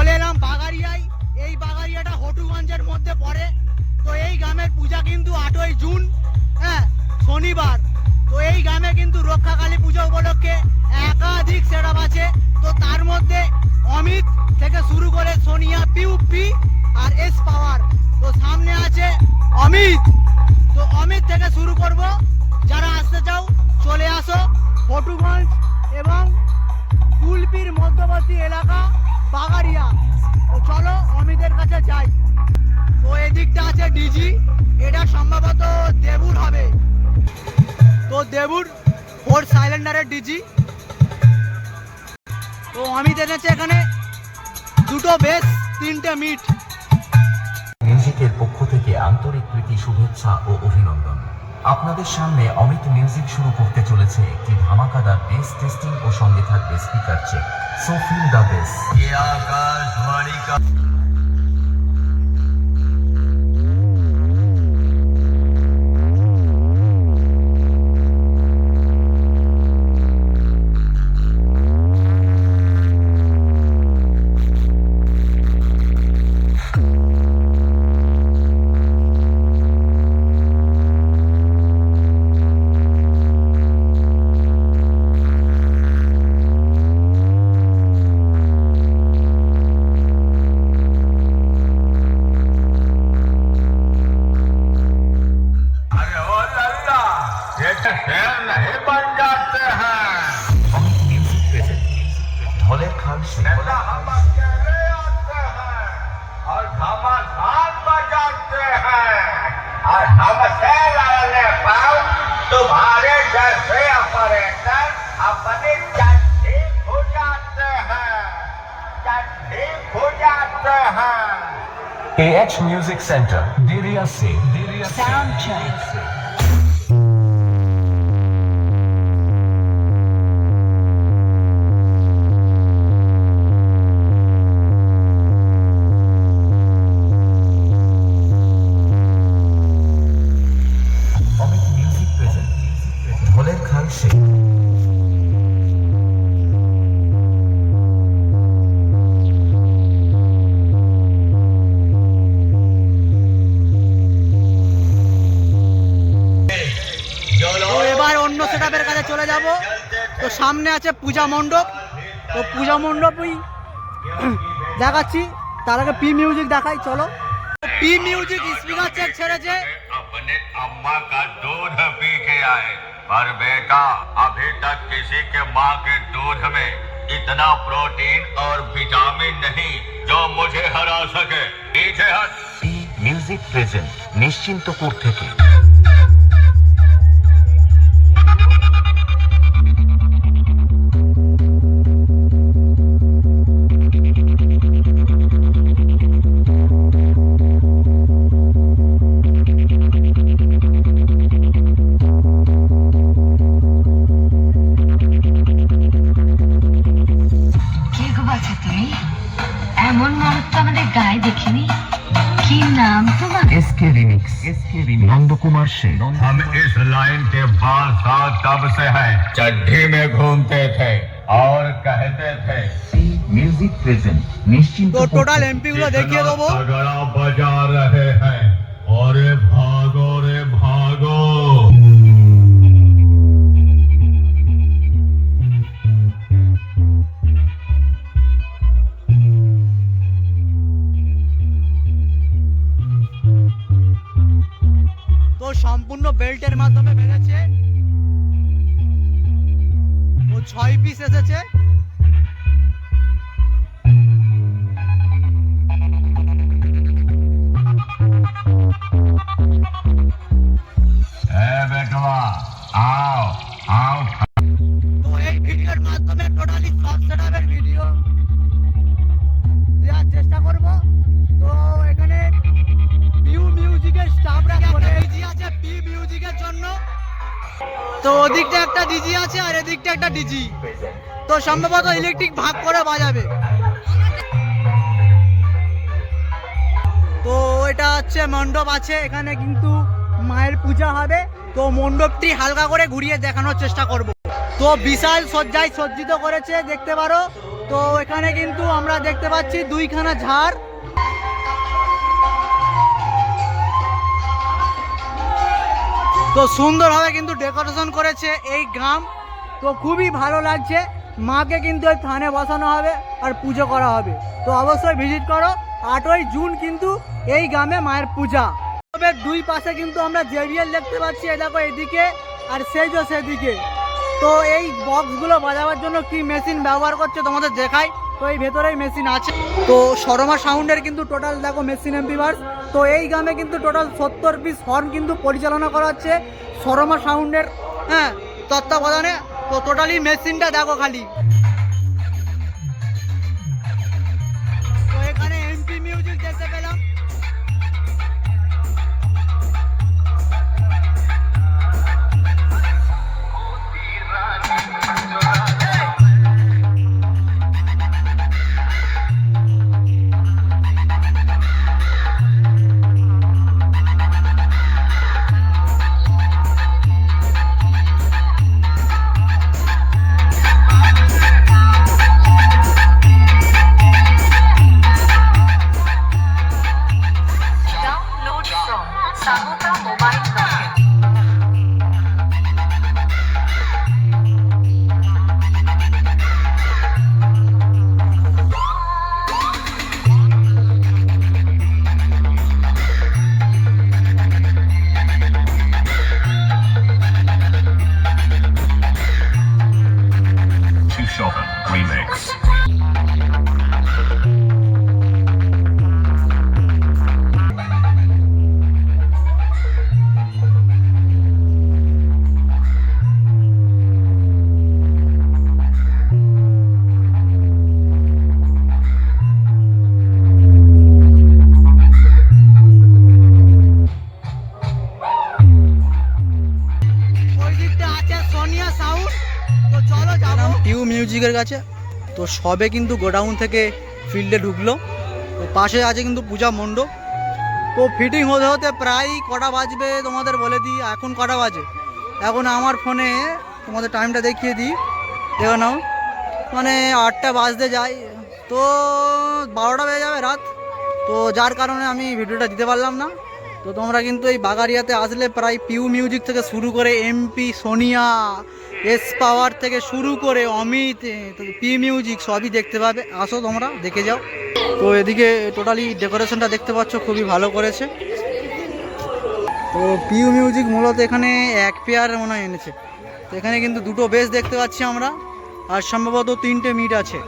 চলে এলাম বাগারিয়ায় এই বাগারিয়াটা হটুগঞ্জের মধ্যে পড়ে। তো এই গ্রামের পূজা কিন্তু আটই জুন হ্যাঁ শনিবার। তো এই গ্রামে কিন্তু রক্ষাকালী পুজো উপলক্ষে একাধিক সেটআপ আছে। তো তার মধ্যে অমিত থেকে শুরু করে সোনিয়া, পিউপি আর এস পাওয়ার। তো সামনে আছে অমিত। তো অমিত থেকে শুরু করব। যারা আসতে চাও, চলে আসো। ফটুগঞ্জ এবং কুলপির মধ্যবর্তী এলাকা বাগারিয়া। তো চলো, অমিতের কাছে যাই। তো এদিকটা আছে ডিজি, এটা সম্ভবত দেবুর হবে। তো দেবুর ফোর সাইলেন্ডারের ডিজি। তো অমিত এনেছে এখানে দুটো বেস তিনটে মিট। মিউজিকের পক্ষ থেকে আন্তরিক প্রীতি, শুভেচ্ছা ও অভিনন্দন। আপনাদের সামনে অমিত মিউজিক শুরু করতে চলেছে একটি ধামাকাদার বেস টেস্টিং ও সঙ্গে থাকবে speaker check so feel the bass जाते हैं। और हमसे लड़ने पर तुम्हारे जैसे ऑपरेटर अपने चट्टी हो जाते हैं। चट्टी हो जाते हैं। एच म्यूज़िक सेंटर देरिया से देरिया साउंड সামনে আছে পূজা মণ্ডপ তো পূজা মণ্ডপই দেখাচ্ছি তার আগে পি মিউজিক দেখাই চলো পি মিউজিক স্পিকার চেক ছেড়েছে अपने अम्मा का दूध पी के आए पर बेटा अभी तक किसी के माँ के दूध में इतना प्रोटीन और विटामिन नहीं जो मुझे हरा सके पीछे हट মিউজিক প্রেজেন্ট নিশ্চিন্তপুর থেকে नंद कुमार सिंह हम इस लाइन के बादशाह तब से हैं? चड्ढी में घूमते थे और कहते थे। म्यूज़िक प्रेजेंट निश्चिंत तो टोटल एमपी वाला देखिए तो वो। बजा रहे हैं और भागो रे भागो। বেল্টের মাধ্যমে বেড়েছে ও ছয় পিস এসেছে। তো ওদিকটা একটা ডিজি আছে আর এদিকটা একটা ডিজি তো সম্ভবত ইলেকট্রিক ভাগ করে বাজাবে। তো এটা হচ্ছে মণ্ডপ আছে, এখানে কিন্তু মায়ের পূজা হবে। তো মণ্ডপটি হালকা করে ঘুরিয়ে দেখানোর চেষ্টা করব। তো বিশাল সজ্জায় সজ্জিত করেছে, দেখতে পারো। তো এখানে কিন্তু আমরা দেখতে পাচ্ছি দুইখানা ঝাড়। তো সুন্দরভাবে কিন্তু ডেকোরেশন করেছে এই গ্রাম। তো খুবই ভালো লাগছে। মাকে কিন্তু এই থানে বসানো হবে আর পুজো করা হবে। তো অবশ্যই ভিজিট করো। আটই জুন কিন্তু এই গ্রামে মায়ের পূজা। তবে দুই পাশে কিন্তু আমরা জেবিএল দেখতে পাচ্ছি। এ দেখো এদিকে আর সেই যে সেদিকে। তো এই বক্সগুলো বাজাবার জন্য কি মেশিন ব্যবহার করছে তোমাদের দেখাই। তো এই ভেতরেই মেশিন আছে। তো সরমা সাউন্ডের কিন্তু টোটাল দেখো মেশিন এমপিভার্স তো এই গ্রামে কিন্তু টোটাল সত্তর পিস হর্ন কিন্তু পরিচালনা করা হচ্ছে সরমা সাউন্ডের হ্যাঁ তত্ত্বাবধানে। তো টোটালি মেশিনটা দেখো খালি। টিউ মিউজিকের কাছে। তো সবে কিন্তু গোডাউন থেকে ফিল্ডে ঢুকলো। তো পাশে আছে কিন্তু পূজা মণ্ডপ। তো ফিটিং হতে হতে প্রায় কটা বাজবে তোমাদের বলে দিই। এখন কটা বাজে? এখন আমার ফোনে তোমাদের টাইমটা দেখিয়ে দিই। দেখো নাও। মানে আটটা বাজতে যায়। তো বারোটা বেজে যাবে রাত। তো যার কারণে আমি ভিডিওটা দিতে পারলাম না। তো তোমরা কিন্তু এই বাগারিয়াতে আসলে প্রায় পিউ মিউজিক থেকে শুরু করে এমপি, সোনিয়া, এস পাওয়ার থেকে শুরু করে অমিত পি মিউজিক সবই দেখতে পাবে। আসো তোমরা, দেখে যাও। তো এদিকে টোটালি ডেকোরেশনটা দেখতে পাচ্ছ, খুবই ভালো করেছে। তো পিউ মিউজিক মূলত এখানে এক পেয়ার মনে হয় এনেছে। তো এখানে কিন্তু দুটো বেস দেখতে পাচ্ছি আমরা, আর সম্ভবত তিনটে মিট আছে।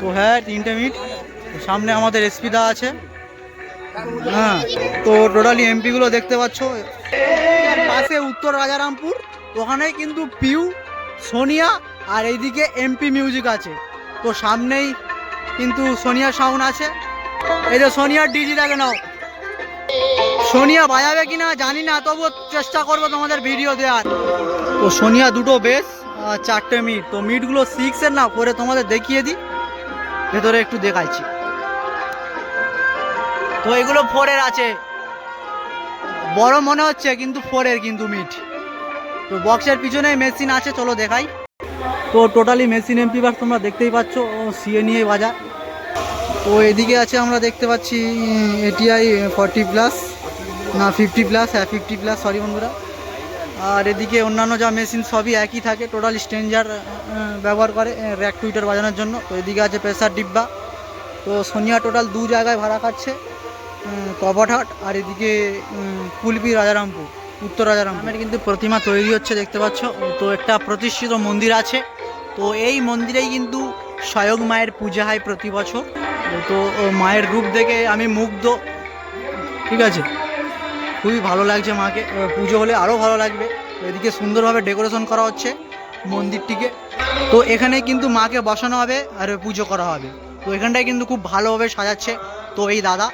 তো হ্যাঁ তিনটে মিট। সামনে আমাদের এসপিদা আছে। হ্যাঁ তো টোটালি এমপিগুলো দেখতে পাচ্ছ। পাশে উত্তর রাজারামপুর ওখানেই কিন্তু পিউ, সোনিয়া আর এইদিকে এমপি মিউজিক আছে। তো সামনেই কিন্তু সোনিয়া সাউন্ড আছে। এই যে সোনিয়ার ডিজিটাকে নাও। সোনিয়া বাজাবে কিনা জানি না, তবুও চেষ্টা করব তোমাদের ভিডিও দেওয়ার। তো সোনিয়া দুটো বেশ আর চারটে মিট তো মিটগুলো সিক্সের না, করে তোমাদের দেখিয়ে দিই। ভেতরে একটু দেখাচ্ছি। তো এগুলো ফোরের আছে। বড় মনে হচ্ছে, কিন্তু ফোরের কিন্তু মিট। তো বক্সের পিছনে মেশিন আছে, চলো দেখাই। তো টোটালি মেশিন এমপি বাস তোমরা দেখতেই পাচ্ছ সিএ নিয়ে বাজার। তো এদিকে আছে, আমরা দেখতে পাচ্ছি এটিআই ফর্টি প্লাস না ফিফটি প্লাস হ্যাঁ ফিফটি প্লাস সরি বন্ধুরা। আর এদিকে অন্যান্য যা মেশিন সবই একই থাকে, টোটাল স্ট্রেঞ্জার ব্যবহার করে র্যাক টুইটার বাজানোর জন্য। তো এদিকে আছে প্রেসার ডিব্বা। তো সোনিয়া টোটাল দু জায়গায় ভাড়া কাটছে কপটহাট আর এদিকে কুলপি রাজারামপুর, উত্তর রাজারামপুরের কিন্তু প্রতিমা তৈরি হচ্ছে, দেখতে পাচ্ছ। তো একটা প্রতিষ্ঠিত মন্দির আছে। তো এই মন্দিরেই কিন্তু স্বয়ং মায়ের পূজা হয় প্রতি বছর। তো মায়ের রূপ দেখে আমি মুগ্ধ। ঠিক আছে? খুবই ভালো লাগছে মাকে। পুজো হলে আরও ভালো লাগবে। এদিকে সুন্দরভাবে ডেকোরেশন করা হচ্ছে মন্দিরটিকে। তো এখানে কিন্তু মাকে বসানো হবে আর পুজো করা হবে। তো এখানটায় কিন্তু খুব ভালোভাবে সাজাচ্ছে। তো এই দাদা